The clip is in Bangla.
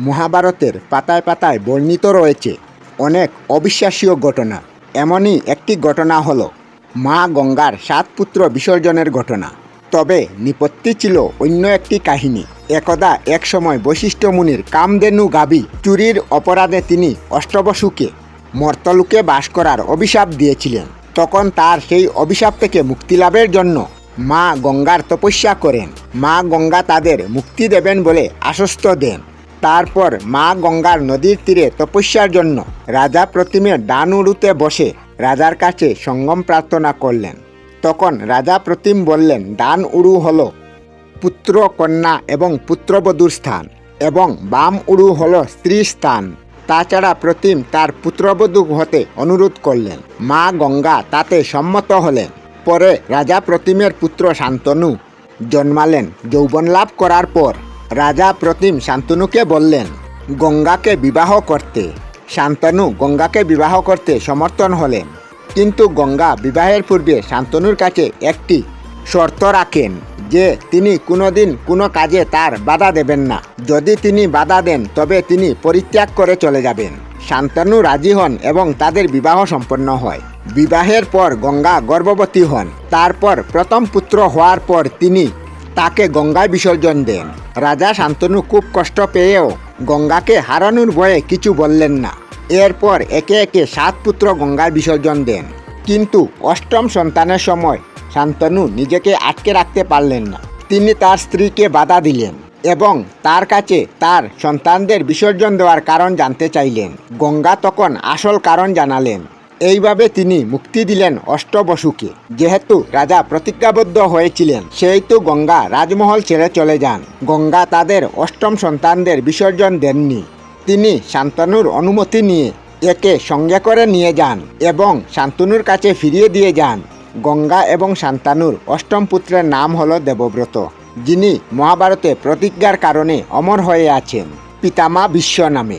মহাভারতের পাতায় পাতায় বর্ণিত রয়েছে অনেক অবিশ্বাসীয় ঘটনা। এমনই একটি ঘটনা হলো মা গঙ্গার সাত পুত্র বিসর্জনের ঘটনা। তবে নিপত্তি ছিল অন্য একটি কাহিনী। একদা এক সময় বৈশিষ্ট্য মুনির কামদেনু গাবি চুরির অপরাধে তিনি অষ্টবসুকে, মর্তলোকে বাস করার অভিশাপ দিয়েছিলেন। তখন তার সেই অভিশাপ থেকে মুক্তি লাভের জন্য মা গঙ্গার তপস্যা করেন। মা গঙ্গা তাদের মুক্তি দেবেন বলে আশ্বস্ত দেন। তারপর মা গঙ্গার নদীর তীরে তপস্যার জন্য রাজা প্রতিমে ডান উড়ুতে বসে রাজার কাছে সঙ্গম প্রার্থনা করলেন। তখন রাজা প্রতিম বললেন, ডান উড়ু হল পুত্র কন্যা এবং পুত্রবধূর স্থান এবং বাম উড়ু হল স্ত্রী স্থান। তাছাড়া প্রতিম তার পুত্রবধূ হতে অনুরোধ করলেন। মা গঙ্গা তাতে সম্মত হলেন। পরে রাজা প্রতিমের পুত্র শান্তনু জন্মালেন। যৌবন লাভ করার পর রাজা প্রতিম শান্তনুকে বললেন, গঙ্গাকে বিবাহ করতে। শান্তনু গঙ্গাকে বিবাহ করতে সমর্থন হলেন। কিন্তু গঙ্গা বিবাহের পূর্বে শান্তনুর কাছে একটি শর্ত রাখেন যে, তিনি কোনোদিন কোনো কাজে তার বাধা দেবেন না। যদি তিনি বাধা দেন, তবে তিনি পরিত্যাগ করে চলে যাবেন। শান্তনু রাজি হন এবং তাদের বিবাহ সম্পন্ন হয়। বিবাহের পর গঙ্গা গর্ভবতী হন। তারপর প্রথম পুত্র হওয়ার পর তিনি তাকে গঙ্গায় বিসর্জন দেন। রাজা শান্তনু খুব কষ্ট পেয়েও গঙ্গাকে হারানোর ভয়ে কিছু বললেন না। এরপর একে একে সাত পুত্র গঙ্গায় বিসর্জন দেন। কিন্তু অষ্টম সন্তানের সময় শান্তনু নিজেকে আটকে রাখতে পারলেন না। তিনি তার স্ত্রীকে বাধা দিলেন এবং তার কাছে তার সন্তানদের বিসর্জন দেওয়ার কারণ জানতে চাইলেন। গঙ্গা তখন আসল কারণ জানালেন। এইভাবে তিনি মুক্তি দিলেন অষ্টবসুকে। যেহেতু রাজা প্রতিজ্ঞাবদ্ধ হয়েছিলেন, সেহেতু গঙ্গা রাজমহল ছেড়ে চলে যান। গঙ্গা তাদের অষ্টম সন্তানদের বিসর্জন দেননি। তিনি শান্তনুর অনুমতি নিয়ে একে সঙ্গে করে নিয়ে যান এবং শান্তনুর কাছে ফিরিয়ে দিয়ে যান। গঙ্গা এবং শান্তানুর অষ্টম পুত্রের নাম হল দেবব্রত, যিনি মহাভারতে প্রতিজ্ঞার কারণে অমর হয়ে আছেন। পিতামা বিশ্ব নামে।